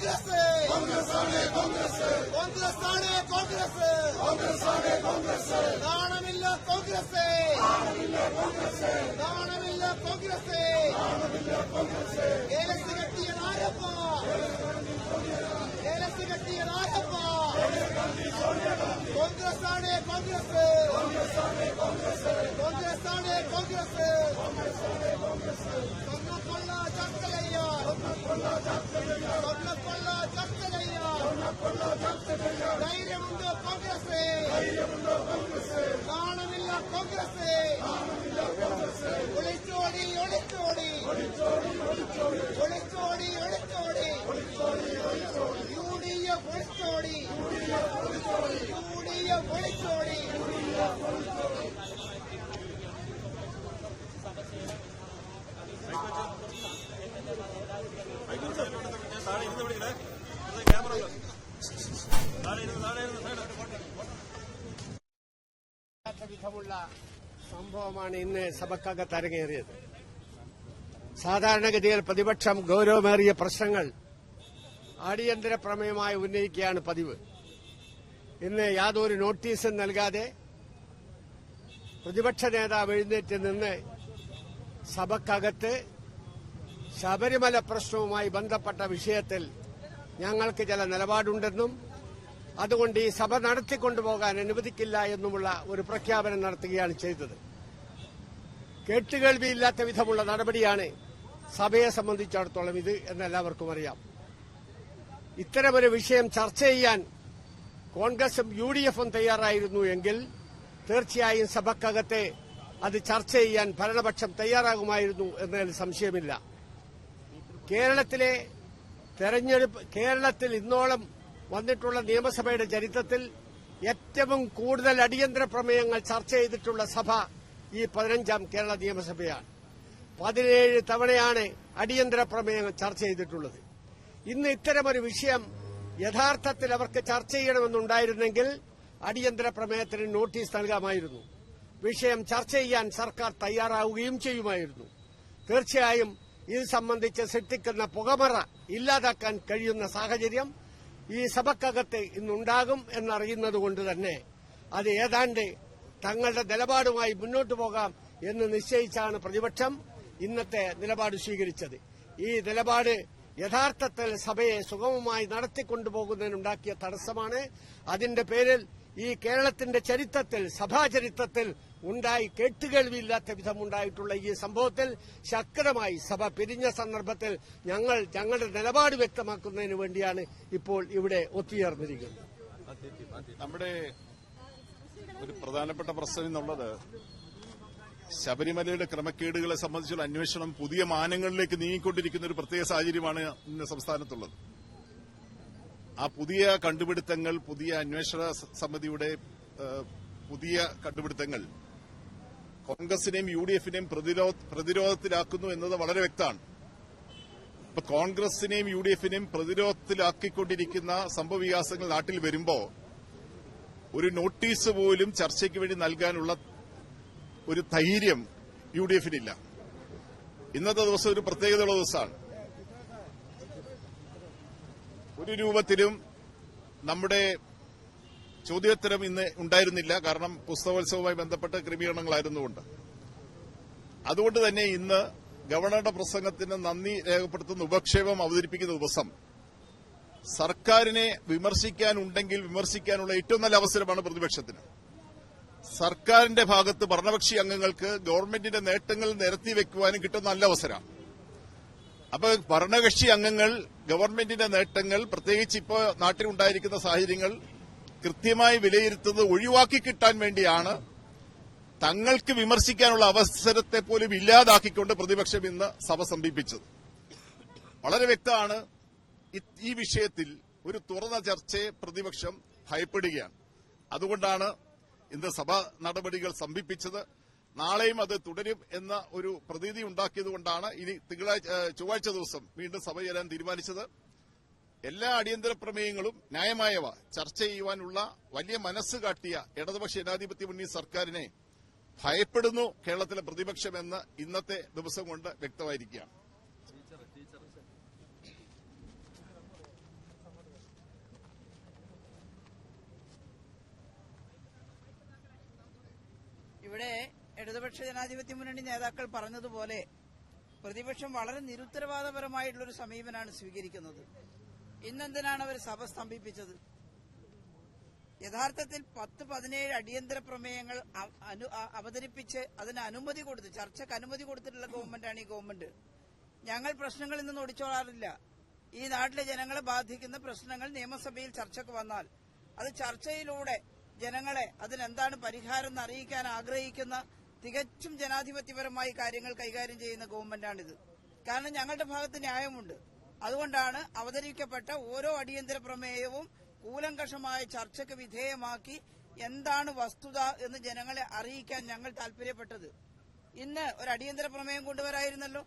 കോൺഗ്രസ് കോൺഗ്രസ് ആണ് കോൺഗ്രസ് നാണമില്ല കോൺഗ്രസ് നാണമില്ല കോൺഗ്രസ് ഏലസ് കെട്ടിയ നാരപ്പ ഏലസ് കെട്ടിയ നാരപ്പ കോൺഗ്രസ് ആണ് കോൺഗ്രസ് കോൺഗ്രസ് ആണ് കോൺഗ്രസ് സ്വർണക്കൊള്ള ചർച്ച ചെയ്യാൻ സ്വർണക്കൊള്ള ചർച്ച ചെയ്യാൻ ധൈര്യമുണ്ടോ കോൺഗ്രസ് നാണമില്ല കോൺഗ്രസ് ഒളിച്ചോടി ഒളിച്ചോടി ഒളിച്ചോടി ഒളിച്ചോടി യു ഡി എഫ് ഒളിച്ചോടി യു ഡി എഫ് ഒളിച്ചോടി വിധമുള്ള സംഭവമാണ് ഇന്ന് സഭക്കകത്ത് അരങ്ങേറിയത്. സാധാരണഗതിയിൽ പ്രതിപക്ഷം ഗൌരവമേറിയ പ്രശ്നങ്ങൾ അടിയന്തര പ്രമേയമായി ഉന്നയിക്കുകയാണ് പതിവ്. ഇന്ന് യാതൊരു നോട്ടീസും നൽകാതെ പ്രതിപക്ഷ നേതാവ് എഴുന്നേറ്റ് നിന്ന് സഭക്കകത്ത് ശബരിമല പ്രശ്നവുമായി ബന്ധപ്പെട്ട വിഷയത്തിൽ ഞങ്ങൾക്ക് ചില നിലപാടുണ്ടെന്നും അതുകൊണ്ട് ഈ സഭ നടത്തിക്കൊണ്ടുപോകാൻ അനുവദിക്കില്ല എന്നുമുള്ള ഒരു പ്രഖ്യാപനം നടത്തുകയാണ് ചെയ്തത്. കേട്ടുകേൾവിയില്ലാത്ത വിധമുള്ള നടപടിയാണ് സഭയെ സംബന്ധിച്ചിടത്തോളം ഇത് എന്നെല്ലാവർക്കും അറിയാം. ഇത്തരമൊരു വിഷയം ചർച്ച ചെയ്യാൻ കോൺഗ്രസും യു ഡി എഫും തയ്യാറായിരുന്നു എങ്കിൽ തീർച്ചയായും സഭക്കകത്തെ അത് ചർച്ച ചെയ്യാൻ ഭരണപക്ഷം തയ്യാറാകുമായിരുന്നു എന്നതിൽ സംശയമില്ല. കേരളത്തിലെ തെരഞ്ഞെടുപ്പ് കേരളത്തിൽ ഇന്നോളം വന്നിട്ടുള്ള നിയമസഭയുടെ ചരിത്രത്തിൽ ഏറ്റവും കൂടുതൽ അടിയന്തര പ്രമേയങ്ങൾ ചർച്ച ചെയ്തിട്ടുള്ള സഭ ഈ പതിനഞ്ചാം കേരള നിയമസഭയാണ്. പതിനേഴ് തവണയാണ് അടിയന്തര പ്രമേയങ്ങൾ ചർച്ച ചെയ്തിട്ടുള്ളത്. ഇന്ന് ഇത്തരമൊരു വിഷയം യഥാർത്ഥത്തിൽ അവർക്ക് ചർച്ച ചെയ്യണമെന്നുണ്ടായിരുന്നെങ്കിൽ അടിയന്തര പ്രമേയത്തിന് നോട്ടീസ് നൽകാമായിരുന്നു. വിഷയം ചർച്ച ചെയ്യാൻ സർക്കാർ തയ്യാറാവുകയും ചെയ്യുമായിരുന്നു. തീർച്ചയായും ഇത് സംബന്ധിച്ച് സൃഷ്ടിക്കുന്ന പുകമറ ഇല്ലാതാക്കാൻ കഴിയുന്ന സാഹചര്യം ഈ സഭക്കകത്ത് ഇന്നുണ്ടാകും എന്നറിയുന്നത് കൊണ്ട് തന്നെ അത് ഏതാണ്ട് തങ്ങളുടെ നിലപാടുമായി മുന്നോട്ടു പോകാം എന്ന് നിശ്ചയിച്ചാണ് പ്രതിപക്ഷം ഇന്നത്തെ നിലപാട് സ്വീകരിച്ചത്. ഈ നിലപാട് യഥാർത്ഥത്തിൽ സഭയെ സുഗമമായി നടത്തിക്കൊണ്ടുപോകുന്നതിനുണ്ടാക്കിയ തടസ്സമാണ്. അതിന്റെ പേരിൽ ഈ കേരളത്തിന്റെ ചരിത്രത്തിൽ സഭാ ചരിത്രത്തിൽ ഉണ്ടായി കേട്ടുകേൾവിയില്ലാത്ത വിധമുണ്ടായിട്ടുള്ള ഈ സംഭവത്തിൽ ശക്തമായി സഭ പിരിഞ്ഞ സന്ദർഭത്തിൽ ഞങ്ങൾ ഞങ്ങളുടെ നിലപാട് വ്യക്തമാക്കുന്നതിന് വേണ്ടിയാണ് ഇപ്പോൾ ഇവിടെ ഒത്തുചേർന്നിരിക്കുന്നത്. നമ്മുടെ ഒരു പ്രധാനപ്പെട്ട പ്രശ്നം എന്നുള്ളത് ശബരിമലയുടെ ക്രമക്കേടുകളെ സംബന്ധിച്ചുള്ള അന്വേഷണം പുതിയ മാനങ്ങളിലേക്ക് നീങ്ങിക്കൊണ്ടിരിക്കുന്ന ഒരു പ്രത്യേക സാഹചര്യമാണ് ഇന്ന് സംസ്ഥാനത്തുള്ളത്. ആ പുതിയ കണ്ടുപിടുത്തങ്ങൾ പുതിയ അന്വേഷണ സമിതിയുടെ പുതിയ കണ്ടുപിടുത്തങ്ങൾ കോൺഗ്രസിനെയും യു ഡി എഫിനെയും പ്രതിരോധത്തിലാക്കുന്നു എന്നത് വളരെ വ്യക്തമാണ്. ഇപ്പൊ കോൺഗ്രസിനെയും യു ഡി എഫിനെയും പ്രതിരോധത്തിലാക്കിക്കൊണ്ടിരിക്കുന്ന സംഭവവികാസങ്ങൾ നാട്ടിൽ വരുമ്പോൾ ഒരു നോട്ടീസ് പോലും ചർച്ചയ്ക്ക് വേണ്ടി നൽകാനുള്ള ഒരു ധൈര്യം യു ഡി എഫിനില്ല ഇന്നത്തെ ദിവസം ഒരു പ്രത്യേകതയുള്ള ദിവസമാണ്. ഒരു രൂപത്തിലും നമ്മുടെ ചോദ്യോത്തരം ഇന്ന് ഉണ്ടായിരുന്നില്ല. കാരണം പുസ്തകോത്സവവുമായി ബന്ധപ്പെട്ട ക്രമീകരണങ്ങളായിരുന്നുകൊണ്ട്. അതുകൊണ്ട് തന്നെ ഇന്ന് ഗവർണറുടെ പ്രസംഗത്തിന് നന്ദി രേഖപ്പെടുത്തുന്ന ഉപക്ഷേപം അവതരിപ്പിക്കുന്ന ദിവസം സർക്കാരിനെ വിമർശിക്കാനുണ്ടെങ്കിൽ വിമർശിക്കാനുള്ള ഏറ്റവും നല്ല അവസരമാണ് പ്രതിപക്ഷത്തിന്. സർക്കാരിന്റെ ഭാഗത്ത് ഭരണപക്ഷി അംഗങ്ങൾക്ക് ഗവൺമെന്റിന്റെ നേട്ടങ്ങൾ നിരത്തി വെക്കുവാനും കിട്ടുന്ന നല്ല അവസരമാണ്. അപ്പൊ ഭരണകക്ഷി അംഗങ്ങൾ ഗവൺമെന്റിന്റെ നേട്ടങ്ങൾ പ്രത്യേകിച്ച് ഇപ്പോൾ നാട്ടിലുണ്ടായിരിക്കുന്ന സാഹചര്യങ്ങൾ കൃത്യമായി വിലയിരുത്തുന്നത് ഒഴിവാക്കി കിട്ടാൻ വേണ്ടിയാണ് തങ്ങൾക്ക് വിമർശിക്കാനുള്ള അവസരത്തെ പോലും ഇല്ലാതാക്കിക്കൊണ്ട് പ്രതിപക്ഷം ഇന്ന് സഭ സമീപിച്ചത്. വളരെ വ്യക്തമാണ് ഈ വിഷയത്തിൽ ഒരു തുറന്ന ചർച്ചയെ പ്രതിപക്ഷം ഭയപ്പെടുകയാണ്. അതുകൊണ്ടാണ് ഇന്ന് സഭാ നടപടികൾ സംഭിപ്പിച്ചത് നാളെയും അത് തുടരും എന്ന ഒരു പ്രതീതി ഉണ്ടാക്കിയതുകൊണ്ടാണ് ഇനി തിങ്കളാഴ്ച ചൊവ്വാഴ്ച ദിവസം വീണ്ടും സഭ ചേരാൻ തീരുമാനിച്ചത്. എല്ലാ അടിയന്തര പ്രമേയങ്ങളും ന്യായമായവ ചർച്ച ചെയ്യുവാനുള്ള വലിയ മനസ്സ് കാട്ടിയ ഇടതുപക്ഷ ജനാധിപത്യ മുന്നണി സർക്കാരിനെ ഭയപ്പെടുന്നു കേരളത്തിലെ പ്രതിപക്ഷമെന്ന് ഇന്നത്തെ ദിവസം കൊണ്ട് വ്യക്തമായിരിക്കുകയാണ് ഇവിടെ ഇടതുപക്ഷ ജനാധിപത്യ മുന്നണി നേതാക്കൾ പറഞ്ഞതുപോലെ പ്രതിപക്ഷം വളരെ നിരുത്തരവാദപരമായിട്ടുള്ളൊരു സമീപനമാണ് സ്വീകരിക്കുന്നത്. ഇന്നെന്തിനാണ് അവർ സഭ സ്തംഭിപ്പിച്ചത്? യഥാർത്ഥത്തിൽ പത്ത് പതിനേഴ് അടിയന്തര പ്രമേയങ്ങൾ അവതരിപ്പിച്ച് അതിന് അനുമതി കൊടുത്ത് ചർച്ചയ്ക്ക് അനുമതി കൊടുത്തിട്ടുള്ള ഗവൺമെന്റാണ് ഈ ഗവൺമെന്റ്. ഞങ്ങൾ പ്രശ്നങ്ങളിൽ നിന്ന് ഒടിച്ചോളാറില്ല. ഈ നാട്ടിലെ ജനങ്ങളെ ബാധിക്കുന്ന പ്രശ്നങ്ങൾ നിയമസഭയിൽ ചർച്ചയ്ക്ക് വന്നാൽ അത് ചർച്ചയിലൂടെ ജനങ്ങളെ അതിനെന്താണ് പരിഹാരം എന്ന് അറിയിക്കാൻ ആഗ്രഹിക്കുന്ന തികച്ചും ജനാധിപത്യപരമായി കാര്യങ്ങൾ കൈകാര്യം ചെയ്യുന്ന ഗവൺമെന്റാണിത്. കാരണം ഞങ്ങളുടെ ഭാഗത്ത് ന്യായമുണ്ട്. അതുകൊണ്ടാണ് അവതരിക്കപ്പെട്ട ഓരോ അടിയന്തര പ്രമേയവും കൂലങ്കഷമായ ചർച്ചയ്ക്ക് വിധേയമാക്കി എന്താണ് വസ്തുത എന്ന് ജനങ്ങളെ അറിയിക്കാൻ ഞങ്ങൾ താൽപര്യപ്പെട്ടത് ഇന്ന് ഒരു അടിയന്തര പ്രമേയം കൊണ്ടുവരായിരുന്നല്ലോ.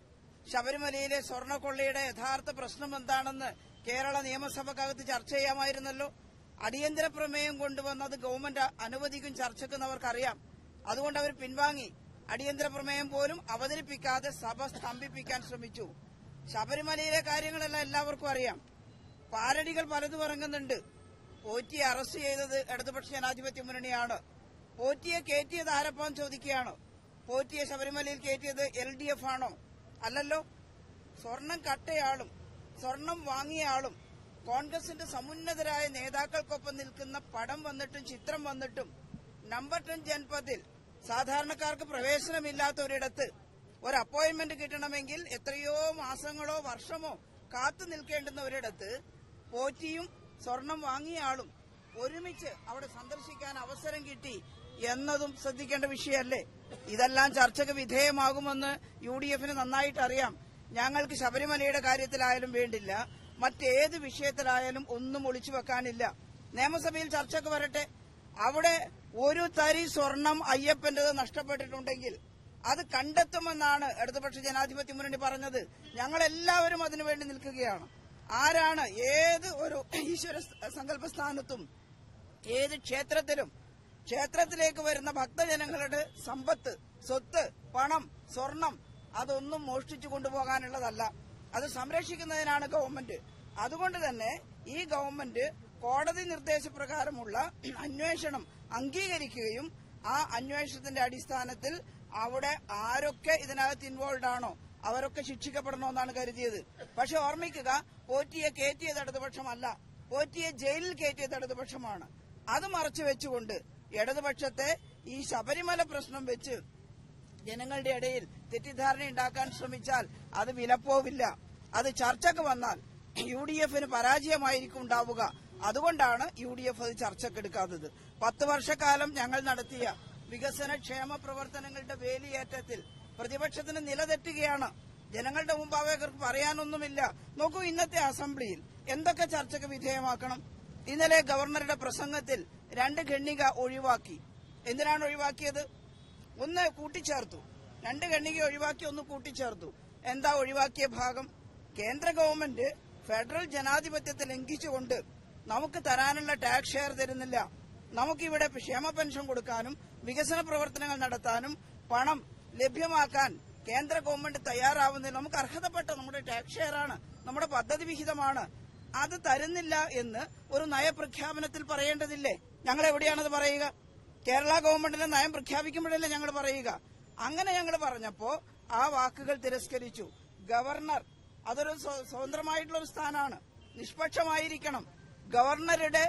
ശബരിമലയിലെ സ്വർണക്കൊള്ളയുടെ യഥാർത്ഥ പ്രശ്നം എന്താണെന്ന് കേരള നിയമസഭക്കകത്ത് ചർച്ച ചെയ്യാമായിരുന്നല്ലോ. അടിയന്തര പ്രമേയം കൊണ്ടുവന്നത് ഗവൺമെന്റ് അനുവദിക്കും ചർച്ചയ്ക്കെന്ന് അവർക്കറിയാം. അതുകൊണ്ട് അവർ പിൻവാങ്ങി. അടിയന്തര പ്രമേയം പോലും അവതരിപ്പിക്കാതെ സഭ സ്തംഭിപ്പിക്കാൻ ശ്രമിച്ചു. ശബരിമലയിലെ കാര്യങ്ങളെല്ലാം എല്ലാവർക്കും അറിയാം. പാരടികൾ പലതും ഇറങ്ങുന്നുണ്ട് പോറ്റിയെ അറസ്റ്റ് ചെയ്തത് ഇടതുപക്ഷ ജനാധിപത്യ മുന്നണിയാണ്. പോറ്റിയെ കയറ്റിയത് ആരപ്പാന്ന് ചോദിക്കുകയാണ്. പോറ്റിയെ ശബരിമലയിൽ കയറ്റിയത് എൽ ഡി എഫ് ആണോ? അല്ലല്ലോ. സ്വർണം കട്ടയാളും സ്വർണം വാങ്ങിയ ആളും കോൺഗ്രസിന്റെ സമുന്നതരായ നേതാക്കൾക്കൊപ്പം നിൽക്കുന്ന പടം വന്നിട്ടും ചിത്രം വന്നിട്ടും നമ്പർ ടെൻ ജൻപതിൽ സാധാരണക്കാർക്ക് പ്രവേശനമില്ലാത്ത ഒരിടത്ത് ഒരു അപ്പോയിന്റ്മെന്റ് കിട്ടണമെങ്കിൽ എത്രയോ മാസങ്ങളോ വർഷമോ കാത്തു നിൽക്കേണ്ടുന്ന ഒരിടത്ത് പോറ്റിയും സ്വർണം വാങ്ങിയ ആളും ഒരുമിച്ച് അവിടെ സന്ദർശിക്കാൻ അവസരം കിട്ടി എന്നതും ശ്രദ്ധിക്കേണ്ട വിഷയമല്ലേ? ഇതെല്ലാം ചർച്ചയ്ക്ക് വിധേയമാകുമെന്ന് യു ഡി എഫിന് നന്നായിട്ട് അറിയാം. ഞങ്ങൾക്ക് ശബരിമലയുടെ കാര്യത്തിലായാലും വേണ്ടില്ല. മറ്റേത് വിഷയത്തിലായാലും ഒന്നും ഒളിച്ചു വെക്കാനില്ല. നിയമസഭയിൽ ചർച്ചയ്ക്ക് വരട്ടെ. അവിടെ ഒരു തരി സ്വർണം അയ്യപ്പന്റേത് നഷ്ടപ്പെട്ടിട്ടുണ്ടെങ്കിൽ അത് കണ്ടെത്തുമെന്നാണ് ഇടതുപക്ഷ ജനാധിപത്യ മുന്നണി പറഞ്ഞത്. ഞങ്ങളെല്ലാവരും അതിനുവേണ്ടി നിൽക്കുകയാണ്. ആരാണ് ഏത് ഒരു ഈശ്വര സങ്കല്പ സ്ഥാനത്തും ഏത് ക്ഷേത്രത്തിലും ക്ഷേത്രത്തിലേക്ക് വരുന്ന ഭക്തജനങ്ങളുടെ സമ്പത്ത് സ്വത്ത് പണം സ്വർണം അതൊന്നും മോഷ്ടിച്ചു കൊണ്ടുപോകാനുള്ളതല്ല. അത് സംരക്ഷിക്കുന്നതിനാണ് ഗവൺമെന്റ്. അതുകൊണ്ട് തന്നെ ഈ ഗവൺമെന്റ് കോടതി നിർദ്ദേശപ്രകാരമുള്ള അന്വേഷണം അംഗീകരിക്കുകയും ആ അന്വേഷണത്തിന്റെ അടിസ്ഥാനത്തിൽ അവിടെ ആരൊക്കെ ഇതിനകത്ത് ഇൻവോൾവ് ആണോ അവരൊക്കെ ശിക്ഷിക്കപ്പെടണമെന്നാണ് കരുതിയത്. പക്ഷെ ഓർമ്മിക്കുക പോറ്റിയെ കയറ്റിയത് ഇടതുപക്ഷമല്ല. പോറ്റിയെ ജയിലിൽ കയറ്റിയത് ഇടതുപക്ഷമാണ്. അത് മറച്ചു വെച്ചുകൊണ്ട് ഇടതുപക്ഷത്തെ ഈ ശബരിമല പ്രശ്നം വെച്ച് ജനങ്ങളുടെ ഇടയിൽ തെറ്റിദ്ധാരണ ഉണ്ടാക്കാൻ ശ്രമിച്ചാൽ അത് വിലപ്പോവില്ല. അത് ചർച്ചക്ക് വന്നാൽ യു ഡി എഫിന് പരാജയമായിരിക്കും ഉണ്ടാവുക. അതുകൊണ്ടാണ് യു ഡി എഫ് അത് ചർച്ചക്കെടുക്കാത്തത് പത്ത് വർഷക്കാലം ഞങ്ങൾ നടത്തിയ വികസന ക്ഷേമ പ്രവർത്തനങ്ങളുടെ വേലിയേറ്റത്തിൽ പ്രതിപക്ഷത്തിന് നിലതെറ്റുകയാണ്. ജനങ്ങളുടെ മുമ്പാകെ അവർക്ക് പറയാനൊന്നുമില്ല. നോക്കൂ ഇന്നത്തെ അസംബ്ലിയിൽ എന്തൊക്കെ ചർച്ചയ്ക്ക് വിധേയമാക്കണം? ഇന്നലെ ഗവർണറുടെ പ്രസംഗത്തിൽ രണ്ട് ഖണ്ണിക ഒഴിവാക്കി. എന്തിനാണ് ഒഴിവാക്കിയത്? ഒന്ന് കൂട്ടിച്ചേർത്തു. രണ്ട് ഖണ്ണിക ഒഴിവാക്കി ഒന്ന് കൂട്ടിച്ചേർത്തു. എന്താ ഒഴിവാക്കിയ ഭാഗം? കേന്ദ്ര ഗവൺമെന്റ് ഫെഡറൽ ജനാധിപത്യത്തെ ലംഘിച്ചുകൊണ്ട് നമുക്ക് തരാനുള്ള ടാക്സ് ഷെയർ തരുന്നില്ല. നമുക്കിവിടെ ക്ഷേമ പെൻഷൻ കൊടുക്കാനും വികസന പ്രവർത്തനങ്ങൾ നടത്താനും പണം ലഭ്യമാക്കാൻ കേന്ദ്ര ഗവൺമെന്റ് തയ്യാറാവുന്നില്ല നമുക്ക് അർഹതപ്പെട്ട നമ്മുടെ ടാക്സ് ഷെയർ ആണ്. നമ്മുടെ പദ്ധതി വിഹിതമാണ്. അത് തരുന്നില്ല എന്ന് ഒരു നയപ്രഖ്യാപനത്തിൽ പറയേണ്ടതില്ലേ? ഞങ്ങൾ എവിടെയാണത് പറയുക? കേരള ഗവൺമെന്റിന്റെ നയം പ്രഖ്യാപിക്കുമ്പോഴല്ലേ ഞങ്ങൾ പറയുക? അങ്ങനെ ഞങ്ങൾ പറഞ്ഞപ്പോ ആ വാക്കുകൾ തിരസ്കരിച്ചു. ഗവർണർ അതൊരു സ്വതന്ത്രമായിട്ടുള്ള ഒരു സ്ഥാനമാണ്. നിഷ്പക്ഷമായിരിക്കണം. ഗവർണറുടെ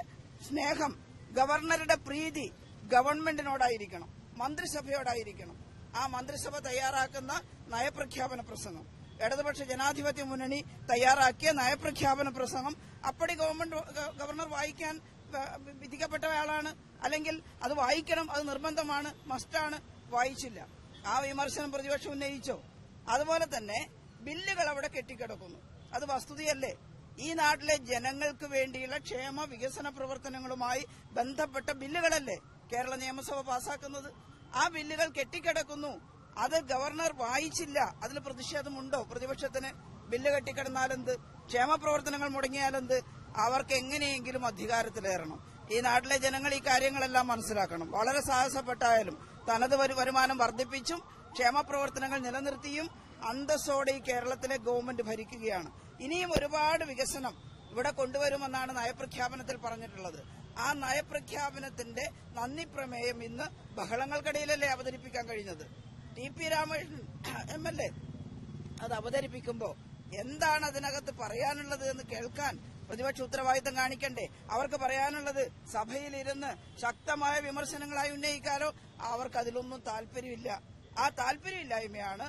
സ്നേഹം ഗവർണറുടെ പ്രീതി ഗവൺമെന്റിനോടായിരിക്കണം മന്ത്രിസഭയോടായിരിക്കണം. ആ മന്ത്രിസഭ തയ്യാറാക്കുന്ന നയപ്രഖ്യാപന പ്രസംഗം. ഇടതുപക്ഷ ജനാധിപത്യ മുന്നണി തയ്യാറാക്കിയ നയപ്രഖ്യാപന പ്രസംഗം. അപ്പടി ഗവൺമെന്റ് ഗവർണർ വായിക്കാൻ വിധിക്കപ്പെട്ട ആളാണ് അല്ലെങ്കിൽ അത് വായിക്കണം അത് നിർബന്ധമാണ് മസ്റ്റാണ് വായിച്ചില്ല. ആ വിമർശനം പ്രതിപക്ഷം ഉന്നയിച്ചോ? അതുപോലെ തന്നെ ബില്ലുകൾ അവിടെ കെട്ടിക്കിടക്കുന്നു. അത് വസ്തുതയല്ലേ? ഈ നാട്ടിലെ ജനങ്ങൾക്ക് വേണ്ടിയുള്ള ക്ഷേമ വികസന പ്രവർത്തനങ്ങളുമായി ബന്ധപ്പെട്ട ബില്ലുകളല്ലേ കേരള നിയമസഭ പാസാക്കുന്നത്? ആ ബില്ലുകൾ കെട്ടിക്കിടക്കുന്നു. അത് ഗവർണർ വായിച്ചില്ല. അതിൽ പ്രതിഷേധമുണ്ടോ? പ്രതിപക്ഷത്തിന് ബില്ല് കെട്ടിക്കിടന്നാലെന്ത്? ക്ഷേമ പ്രവർത്തനങ്ങൾ മുടങ്ങിയാലെന്ത്? അവർക്ക് എങ്ങനെയെങ്കിലും അധികാരത്തിലേറണം. ഈ നാട്ടിലെ ജനങ്ങൾ ഈ കാര്യങ്ങളെല്ലാം മനസ്സിലാക്കണം. വളരെ സാഹസപ്പെട്ടായാലും തനത് വരുമാനം വർദ്ധിപ്പിച്ചും ക്ഷേമപ്രവർത്തനങ്ങൾ നിലനിർത്തിയും അന്തസ്സോടെ ഈ കേരളത്തിലെ ഗവൺമെന്റ് ഭരിക്കുകയാണ്. ഇനിയും ഒരുപാട് വികസനം ഇവിടെ കൊണ്ടുവരുമെന്നാണ് നയപ്രഖ്യാപനത്തിൽ പറഞ്ഞിട്ടുള്ളത്. ആ നയപ്രഖ്യാപനത്തിന്റെ നന്ദി പ്രമേയം ഇന്ന് ബഹളങ്ങൾക്കിടയിലല്ലേ അവതരിപ്പിക്കാൻ കഴിഞ്ഞത്. T P Ramakrishnan M L A അത് അവതരിപ്പിക്കുമ്പോൾ എന്താണ് അതിനകത്ത് പറയാനുള്ളത് എന്ന് കേൾക്കാൻ പ്രതിപക്ഷ ഉത്തരവാദിത്തം കാണിക്കണ്ടേ? അവർക്ക് പറയാനുള്ളത് സഭയിലിരുന്ന് ശക്തമായ വിമർശനങ്ങളായി ഉന്നയിക്കാനോ അവർക്ക് അതിലൊന്നും താല്പര്യമില്ല. ആ താല്പര്യമില്ലായ്മയാണ്